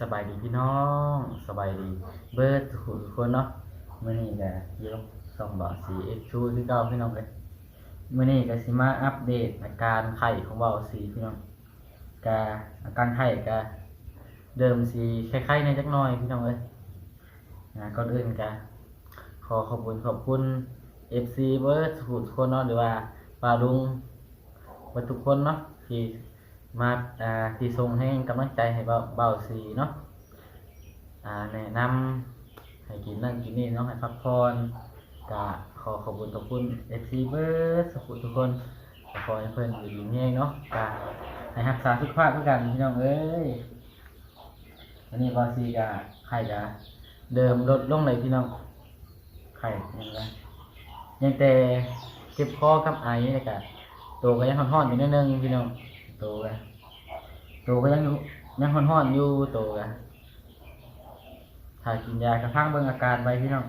สบายดีพี่น้องสบายดี เบิร์ดทุกคนเนาะมื้อนี้ก็ยู่ส่องบ่อสีเอ็กชูที่เก่าพี่น้องเลยมื้อนี้ก็สิมาอัปเดตอาการไข้ของบ่อสีพี่น้องกาอาการไข้ก็เดิมสีคล้ๆในจักหน่อยพี่น้องเลยนะก่อนอื่นก็ขอขอบคุณขอบคุณ FC เบิร์ดทุกคนเนาะหรือว่าปาลุงเบิร์ดทุกคนเนาะที่ มาอ่าที่ส่งให้กำลังใจให้เบาเบาสีเนาะอ่าแนะนำให้กินนั่นกินนี่เนาะให้พักผ่อนก็ขอขอบคุณขอบคุณเอฟซีเบิร์ดสุขุทุกคนขอให้เพื่อนอยู่ดีมีแรงเนาะก็ให้รักษาสุขภาพทุกกันพี่น้องเอ้ยอันนี้บาซีก็ไข่ก็เดิมลดลงเลยพี่น้องไข่ยังไงยังแต่เจ็บคอกับไอนี่ก็ตัวก็ยังห่อนๆอยู่นิดนึงพี่น้องโตกัน โตก็ยังอยู่ยังห่อนๆอยู่โตกันถ้ากินยากระทั่งเบิ่งอาการไปพี่น้อง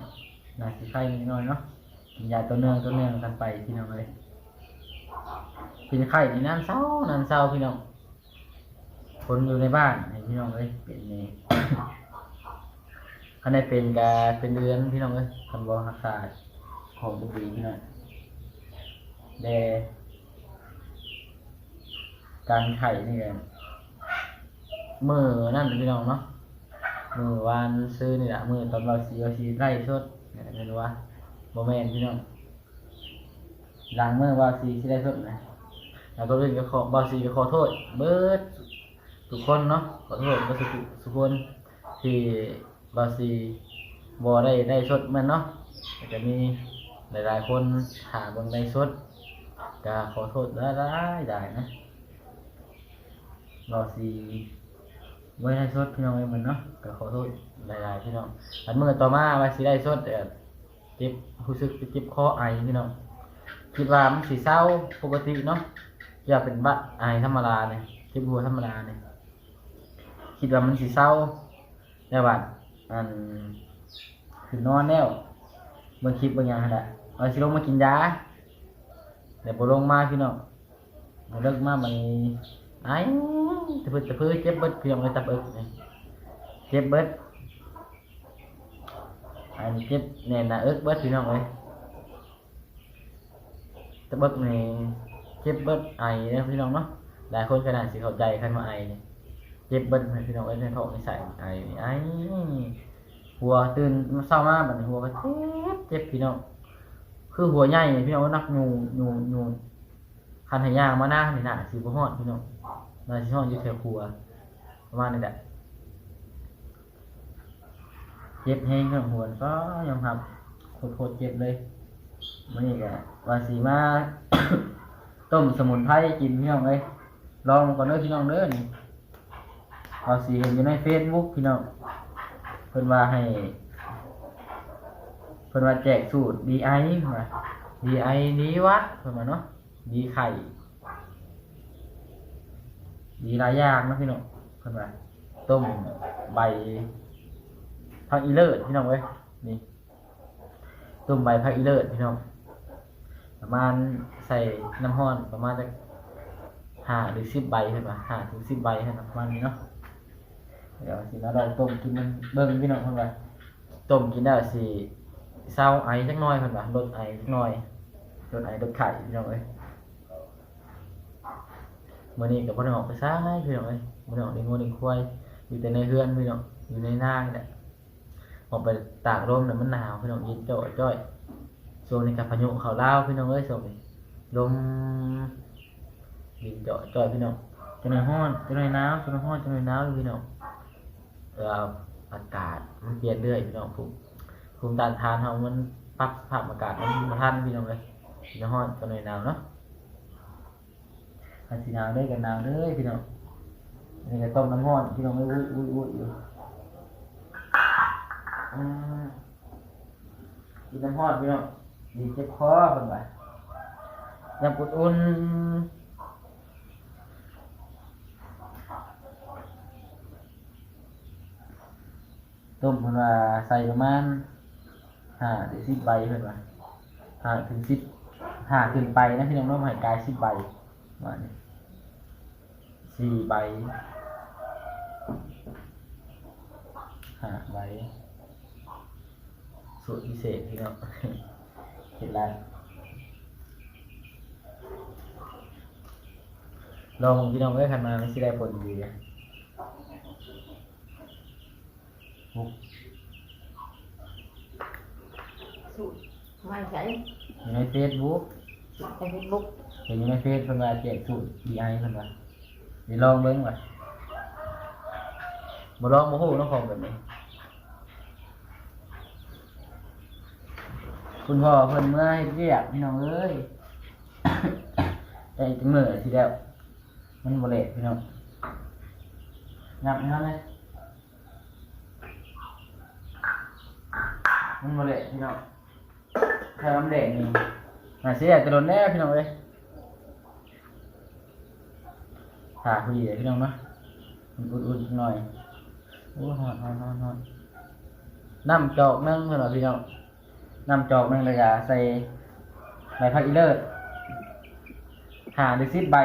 น่าสิไข้นิดหน่อยเนาะกินยาตัวเนืองตัวเนืองกันไปพี่น้องเลยเป็นไข้นี่นั่นเศร้านั่นเศร้าพี่น้องคนอยู่ในบ้านให้พี่น้องเลยเป็นนี่คันได้เป็นกาเป็นเดือนพี่น้องเลยคันบ่รักษาของดีพี่น้องแต่การไข่นี่กัน มือนั่นพี่น้องเนาะมือวานซื้อนี่แหละมือตอนเราสีเราสีไล่ชดเนี่ยไม่รู้ว่าโมเมนพี่น้องหลังเมื่อวาสีที่ได้ชดนะแล้วก็เรื่องก็ขอบาสีก็ขอโทษ เบิร์ดทุกคนเนาะขอโทษก็ทุกทุกคนที่บาสีบอได้ได้ชดมันเนาะจะมีหลายๆคนหาเบางได้ชดก็ขอโทษได้ได้ได้นะรอ สีไว้ได้สดพี่น้องเอ้ยมันเนาะก็ขอโทษหลายๆพี่น้องอันเมื่อต่อมาไว้สิได้สดเจ็บรู้สึกเจ็บคอไอพี่น้องคิดว่ามันสีเศร้าปกติเนาะอย่าเป็นบัดไอธรรมดาเนี่ยเจ็บหัวธรรมดาเนี่ยคิดว่ามันสีเศร้าแต่ว่าอันคือนอนแล้วเมื่อคลิปบางอย่างนแหละเอาสิลงมากินยาเดี๋ยวลงมาพี่น้องเลิกมามัน ไอ้ตะพื้นตะพื้นเจ็บเบิดเพียงเลยตะเบิดนี่เจ็บเบิดอันนี้เจ็บแน่นหนาเอิกเบิดพี่น้องเลยตะเบิดนี่เจ็บเบิดไอนะพี่น้องเนาะหลายคนขนาดสิเข้าใจคันว่าไอนี่เจ็บเบิดพี่น้องเอ้ยในท้องในใส่ไอนี่ไอหัวตื่นมาเศร้ามากแบบหัวก็เจ็บเจ็บพี่น้องคือหัวใหญ่พี่น้องนักยูยูยู คันหายางมาหน้านี่น่ะสิบ่ฮอดพี่น้องน่าสิฮอดอยู่แถวครัวประมาณนี้แหละเจ็บแห้งเครื่องหัวก็ยอมรับโคตรๆเจ็บเลยมื้อนี้ก็ว่าสิมา ต้มสมุนไพรกินพี่น้องเอ้ยลองก่อนเด้อพี่น้องเด้อนี่เอาสิเห็นอยู่ใน Facebook พี่น้องเพิ่นว่าให้เพิ่นว่าแจกสูตร DI ว่า DI นี้วัดเพิ่นว่าเนาะ ดีไข่ดีหลายอย่างนะพี่น้องเพิ่นว่าต้มใบผักอีเลิศพี่น้องเว้ยนี่ต้มใบผักอีเลิศพี่น้องประมาณใส่น้ำห้อนประมาณจะห้าหรือสิบใบใช่ปะห้าถึงสิบใบใช่ปะประมาณนี้เนาะเดี๋ยวสิมาลองต้มกินมันเบิ่งพี่น้องเพิ่นว่าต้มกินได้สิเศร้าไอจักหน่อยเพิ่นว่าลดไอจักหน่อยรถไอ้รถไข่พี่น้องเอ้ย มื่อนี้กับพ่อน้องไปซ้ายพี่น้องเอ้ยมื่อน้องเลี้ยงงูเลี้งควายอยู่แต่ในเรือนพี่น้องอยู่ในน้านี่แหละออกไปตากลมเนี่ยมันหนาวพี่น้องเย็นจ่อยจ้อยช่วงนี้กับพายุเขาเล่าพี่น้องเอ้ยช่งลมเย็นจ่อยจ้อยพี่น้องจะหน่อยร้อนจะหน่อยหนาวจะหน่อยร้อนจะหน่อยหนาวพี่น้องเอออากาศมันเปลี่ยนเรื่อยพี่น้องภูมิภูมิต้านทานเรามันปรับสภาพอากาศมันมาทันพี่น้องเลยจะฮอดก็หน่อยหนาวเนาะ อันสีนาวได้กันนาวเลยพี่น้องนนี้ก็ต้มน้ำร้อนพี่น้องไม่อุ้ยอุ้ยอุ้ยอยู่อืมกินน้ำร้อนพี่น้องดีเจ็บคอคนไปยำกุดอุ่นต้มเพิ่นว่าใส่ประมาณห้าหรือสิบใบเพิ่นว่าห้าถึงสิบหาขึ้นไปนะพี่น้องน้องหายกายสิบใบมาเนี่ย สี่ใบหาไว้สูตรพิเศษพี่น้องเห็นแล้วลองพี่น้องเอ้ยขันมาไม่ใช่ได้ผลดีอะมุกสูตรไม่ใช่อยู่ในเฟซบุ๊กสูตรในเฟซบุ๊กเห็นอยู่ในเฟซเพิ่นว่าแจกสูตร DI เพิ่นว่า เดี๋ยวลองเบิ่งว่าบ่ลองบ่ฮู้เนาะของแบบนี้ คุณพ่อเพิ่นเมื่อให้เรียกพี่น้องเอ้ยได้จังมื้อทีแล้ว มันบ่เละพี่น้องนับให้เฮาเลยมันบ่เละพี่น้องถ้ามันเละนี่น่าเสียจะโดนแน่พี่น้องเอ้ย ถ้าคุยเดี๋ยพี่น้องเนาะอุ่นๆหน่อยโอ้ฮอดฮอดฮอดฮอดน้ำจอกนึงเพิ่นพี่น้องนำจอกนึ่งเลยอะใส่ใบพัดอีเลิศหาดิซิดใบ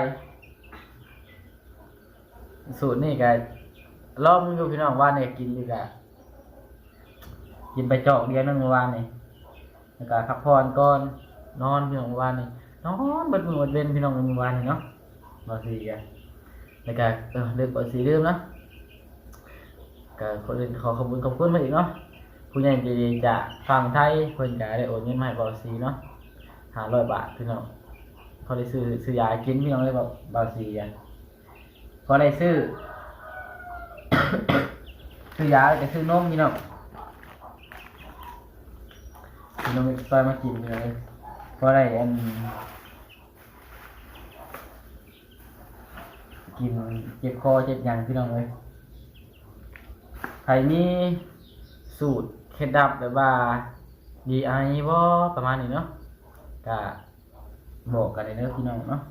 สูตรนี่ก็ลองอยู่พี่น้องว่าเนี่ยกินดีกว่ากินไปจอกเดียวนึงเมื่อวานนี่แล้วก็พักผ่อนก่อนนอนพี่น้องเมื่อวานนี่นอนบิดมือบิดเวนพี่น้องเมื่อวานนี่เนาะบอสีกัน แล้วก็เออเลือกบอสีเริ่มเนาะก็คนอื่นขอขอบคุณขอบคุณมาอีกเนาะผู้ใหญ่ใจดีจากฝั่งไทยเพิ่นก็ได้โอนเงินมาให้บอซีเนาะห้าร้อยบาทพี่น้องพอได้ซื้อซื้อยากินพี่น้องเลยบอกบอซีอะพอได้ซื้อซื้อยาแล้วก็ซื้อนมพี่น้องซื้อนมซอยมากินพี่น้องเลยพอได้อัน กินเจ็บคอเจ็บยังพี่น้องเลยใครมีสูตรเคล็ดลับแบบว่า DI บ่ประมาณนี้เนาะก็บอกกันเลยเด้อพี่น้องเนาะ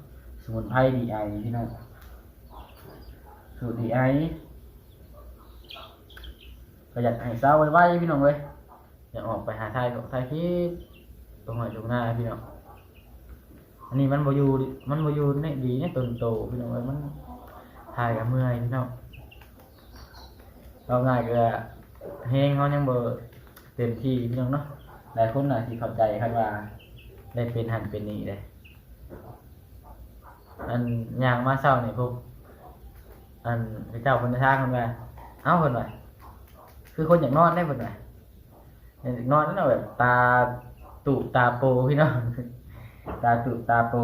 สมุนไพร DI พี่น้องสูตร DI ก็อยากให้เศร้าไว้พี่น้องเว้ยอยากออกไปหาทายกับทายพี่ตรงหอยตรงหน้าพี่น้องอันนี้มันบอยู่ดิมันบอยู่ในดีในต้นโตพี่น้องเว้ยมัน ทายกับเมื่อยพี่น้องเราง่ายก็เฮงเขายังบ่เต็มที่พี่น้องเนาะหลายคนน่ะที่เข้าใจครับว่า ได้เป็นหันเป็นนี่เลยอันย่างมาเศร้าเนี่ยพวกอันพระเจ้าคนทางคนว่าเอ้าคนว่าคือคนอยากนอนได้คนว่าอยากนอนนั่นแหละแบบตาตูบตาโปพี่น้องตาตูบตาโป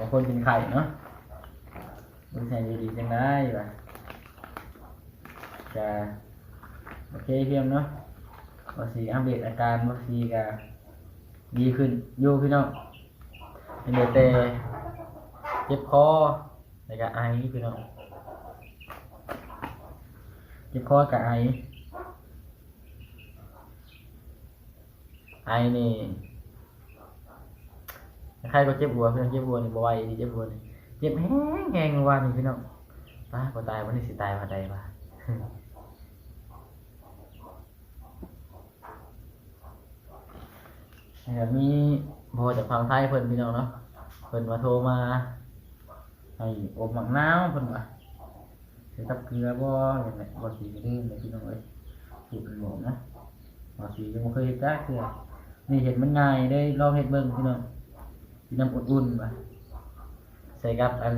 ของคนกินไข่เนาะมันใช่ดีจังได้ว่ะจะโอเคเพียงเนาะวัสีอัปเดตอาการวัสีก็ดีขึ้นอยู่พี่น้องเป็นแต่แต่เจ็บคอแล้วก็ไอพี่น้องเจ็บคอกับไอไอนี่ ใครก็เจ็บหัวพี่น้องเจ็บหัวนี่บ่ไหวที่เจ็บหัวนี่เจ็บแห้งแห้งเมื่อวานนี่พี่น้องป้าก็ตายวันนี้สิตายวันใดวะแล้วมีพอจากฟังไทยเพิ่นพี่น้องเนาะเพิ่นมาโทรมาให้อบหมักน้าวเพิ่นว่าใส่กับเกลือบ่อย่างไรบ่สีลืมเลยพี่น้องเอ้ยสูตรหมนะบ่สียังบ่เคยเฮ็ดได้คือนี่เห็นมันง่ายได้ลองเฮ็ดเบิ่งพี่น้อง นน้ำอุ่นๆว่ะใส่กับอัน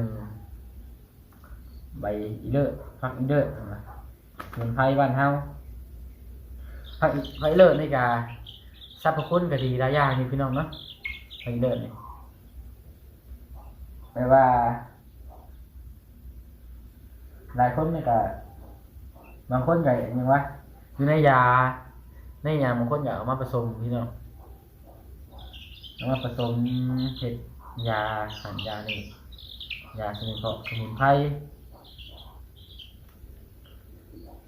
ใบอีเลิศผักอีเลิศเพิ่นว่าสมุนไพรบ้านเฮาผักอีผักอีเลิศนี่กาสรรพคุณก็ดีหลายอย่างนี่พี่น้องเนาะไปเดินนี่แปลว่า หลายคนเนี่ก็บางคนก็ยังว่าอยู่ในยาในยาบางคนก็เอามาผสมพี่น้อง เอามาผสมเห็ดยาหันยานี่ยาสมุนไพรสมุนไพร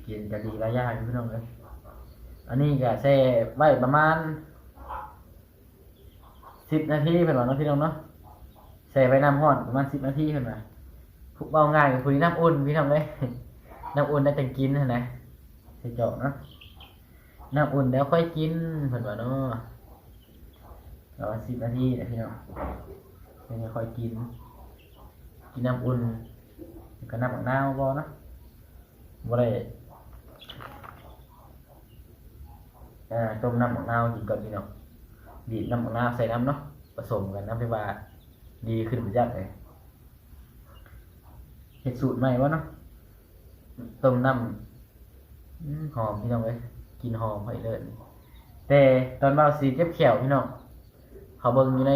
กินก็ดีหลายอย่างพี่น้องเลยอันนี้ก็แช่ไว้ประมาณสิบนาทีเพิ่นว่าเนาะพี่น้องเนาะแช่ไว้น้ำร้อนประมาณสิบนาทีเพิ่นว่าพวกเบาง่ายกับคุยน้ำอุ่นพี่น้องเลยน้ำอุ่นได้จังกินหั่นะใส่จาะเนาะน้ำอุ่นแล้วค่อยกินเพิ่นว่าเนาะ ประมาณสิบนาทีนะพี่น้องเพิ่นค่อยกิน กินน้ำอุ่นก็น้ำมะนาวบ่เนะบ่ได้อ่าต้มน้ำมะนาวกินก่อนพี่น้องบีบน้ำมะนาวใส่น้ำเนาะผสมกันน้ำไปว่าดีขึ้นไปยักเลยเห็ดสูตรใหม่วะเนาะต้มน้ำหอมพี่น้องเอ้ยกินหอมไปเลยแต่ตอนเบาสีเจ็บแขวพี่น้อง เขาเบิ่งอยู่ใน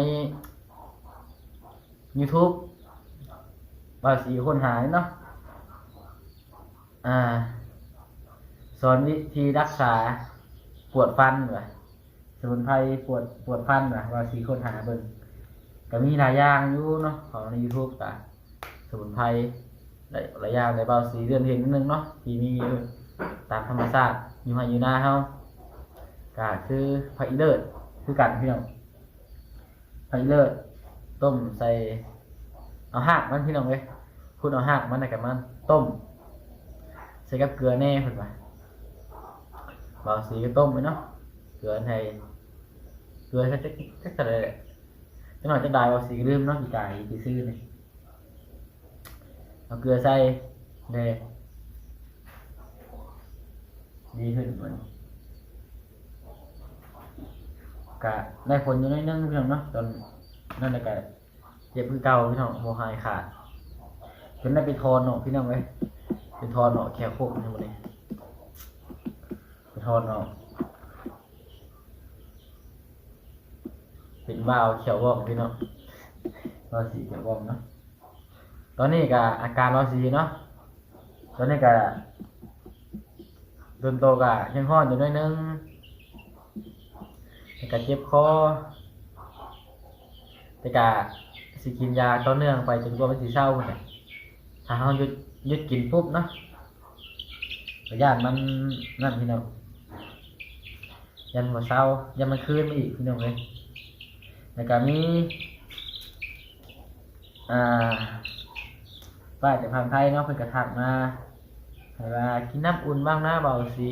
YouTube เบาสีคนหายเนาะอ่า สอนวิธีรักษาปวดฟันว่ะสมุนไพรปวดปวดฟันว่ะเบาสีคนหาเบิ่งก็มีหลายอย่างอยู่เนาะของใน YouTube กะสมุนไพรหลายหลายอย่างในบาสีเรือนเห็นนิดนึงเนาะที่นี่ตามธรรมชาติอยู่ให้อยู่หน้าเฮาก็คือไผ่เลิศคือกันพี่น้อง ไผ่เลิศต้มใส่เอาหักมันพี่น้องเว้ยคุณเอาหักมันใส่กับมันต้ม ใส่กับเกลือแน่เพิ่นว่าบางสีก็ต้มไปเนาะเกลือให้เกลือแค่จักจักแต่เลยจังหน่อยจะได้บางสีก็ลืมเนาะอีกไก่อีกซื้อนี่เอาเกลือใส่เด้ดีขึ้นเหมือน กะได้ผลอยู่ในอยนึงพี่น้องเนาะตอนนั่นแหละกะเจ็บคือเก่าพี่น้องโมหายขาดจนได้ไปทอนเนาะพี่น้องเว้ยไปทอนเนาะแค่โคกนี่หมดเลยไปทอนเนาะเป็นบ้าวเขียววองพี่น้องรอสีเขียววองเนาะตอนนี้กะอาการรอสีเนาะตอนนี้กะโดนโตกะยังห้อนอยู่หน้อยนึง แต่ก็เจ็บคอแต่ก็สิกินยาต่อเนื่องไปจนกว่ามันสิเศร้าหมดเลยถ้าเราหยุดหยุดกินปุ๊บเนาะก็ย่านมันนั่นพี่น้องยันหัวเศร้ายันมันคืนมาอีกพี่น้องเลยแล้วก็มีอ่าป้าจากทางไทยเนาะเพิ่นกระทักมาว่ากินน้ำอุ่นบ้างนะเบาสี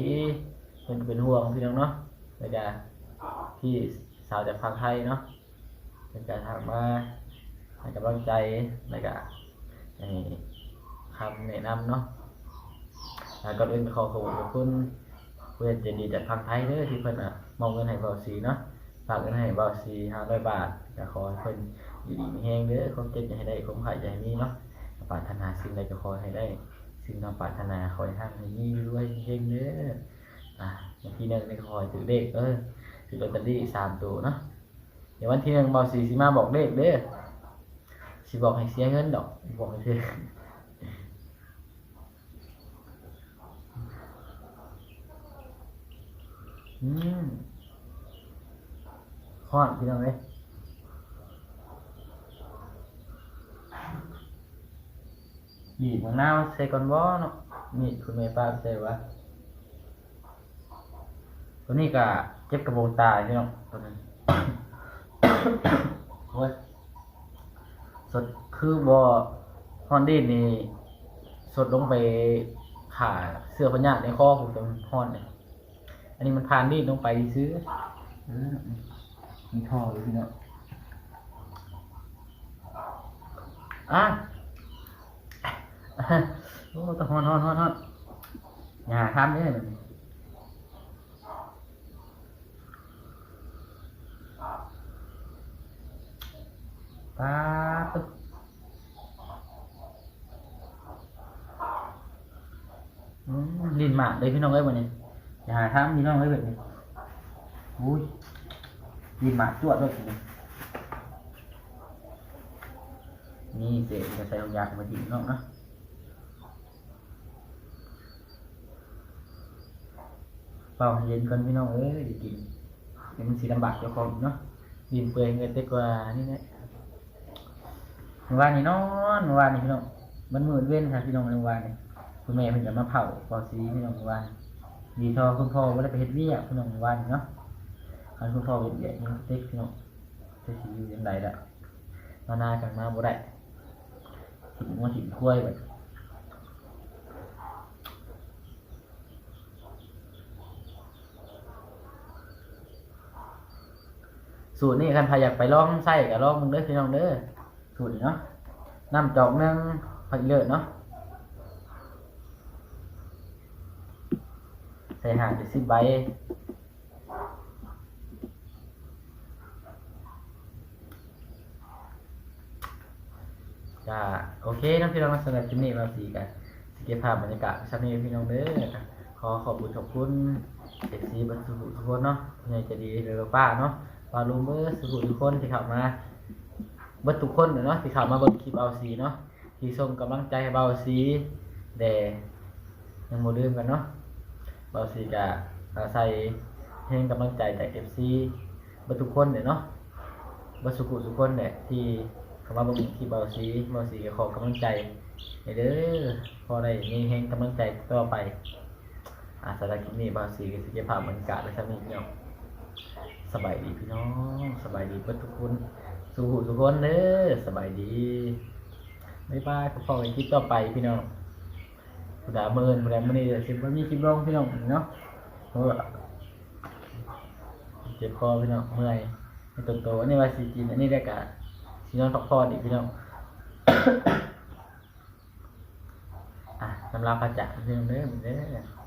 เพิ่นเป็นห่วงพี่น้องเนาะแล้วก็ ที่สาวจากฝั่งไทยเนาะเป็นการถามว่าให้กำลังใจในการคำแนะนำเนาะแล้วก็เป็นขอขอบคุณเพื่อนใจดีจากฝั่งไทยเด้อที่เพิ่นอะมอบเงินให้เบาสีเนาะฝากเงินให้เบาสีห้าร้อยบาทก็ขอให้เพิ่นอยู่ดีมีแห้งเด้อความเจ็บจะให้ได้ความหายใจให้มีเนาะปรารถนาสิ่งใดก็ขอให้ได้ สิ่งที่ปรารถนาขอให้ท่านให้มีด้วยเฮงเด้ออะวันที่นึ่งในขอให้ถือเลขเออ ลอตเตอรี่สามตัวเนาะเดี๋ยววันที่หนึ่งบอกสี่สิมาบอกเลขเด้อสิบอกให้เสียเงินดอกบอกให้เธออืมฮอนพี่น้องเลยบีบมะนาวใส่ก่อนบ่เนาะมีดคุณแม่ป้าใส่วะ ตัวนี้ก็เจ็บกระโปรงตาพี่น้องตัวนี้โอ้ยสดคือบอฮอนดี้นี่สดลงไปขาเสื้อพญาในคอผมจนฮอนเนี่ยอันนี้มันพานดีดลงไปซื้อเออมีท่อเลยพี่น้องอะโอ้ตะฮอนฮอนฮอนฮอนอย่าทำเนี่ย ปาตึกอืมลินหมากเลยพี่น้องเอ้ยวันนี้อย่าหาทำพี่น้องเอ้ยแบบนี้อุ้ยลินหมากจวดด้ว วากเจ้าของอีกเนาะดินเปื่อยเงินเต็กกว่านี่แหละเมื่อวานนี้นอนเมื่อวานนี้พี่น้องมันมืดเว้นค่ะพี่น้องเมื่อวานนี้คุณแม่เพิ่นจะมาเผาปอซีพี่น้องเมื่อวานดีทอคุณพ่อว่าได้ไปเฮ็ดเวียกพี่น้องเมื่อวานนี้เนาะคันคุณพ่อเฮ็ดเวียกยังเต็กพี่น้องจะสิอยู่จังไดล่ะมาหน้ากันมาบ่ได้ถิ่นมาถิ่นถ้วยไปสูตรนี้คันใครอยากไปลองใส่ก็ลองมึงเด้อพี่น้องเด้อ สูตรเนาะน้ำจอกหนึงผักเลิศเนาะใส่หางไปสิบใบจ้าโอเคนะพี่น้องสำหรับคลิปนี้เราสีกันสเก็บภาพบรรยากาศชั้นนี้พี่น้องเด้อขอขอบคุณขอบคุณเด็กซีบรรทุกทุกคนเนาะผู้ใหญ่ใจะดีหรือป้าเนาะปาลูเบอร์สุขุทุกคนที่เข้ามา บิดทุกคนเนาะที่เข้ามาเบิ่งคลิปเอาซีเนาะที่ส่งกำลังใจให้เบาซีแด่ยังโมลืมกันเนาะเบาซีกะอาศัยเพลงกำลังใจจากเอฟซีบิดทุกคนเนี่ยเนาะบิดสุขุทุกคนเนี่ยที่เข้ามาเบิ่งคลิปเบาซีเบาซีก็ขอกำลังใจเด้อพอได้มีเพลงกำลังใจต่อไปอาสาคลิปนี้บาสีก็สิเก็บภาพบรรยากาศไว้สักนิดเนาะสบายดีพี่น้องสบายดีเพื่อนทุกคน สู้ทุกคนเด้อสบายดีบ๊ายบายพบกันคลิปต่อไปพี่น้องสุดาเมินแรงมันนี่เดี๋ยวสิบ่มีคลิปลงพี่น้องเนาะเพราะว่าเจ็บคอพี่น้องเมื่อยตัวโตอันนี้ว่าสีกินอันนี้ได้กะสีนอนพักผ่อนอีกพี่น้องอะสำหรับพระจักรพี่น้องเด้อเหมือนเด้อ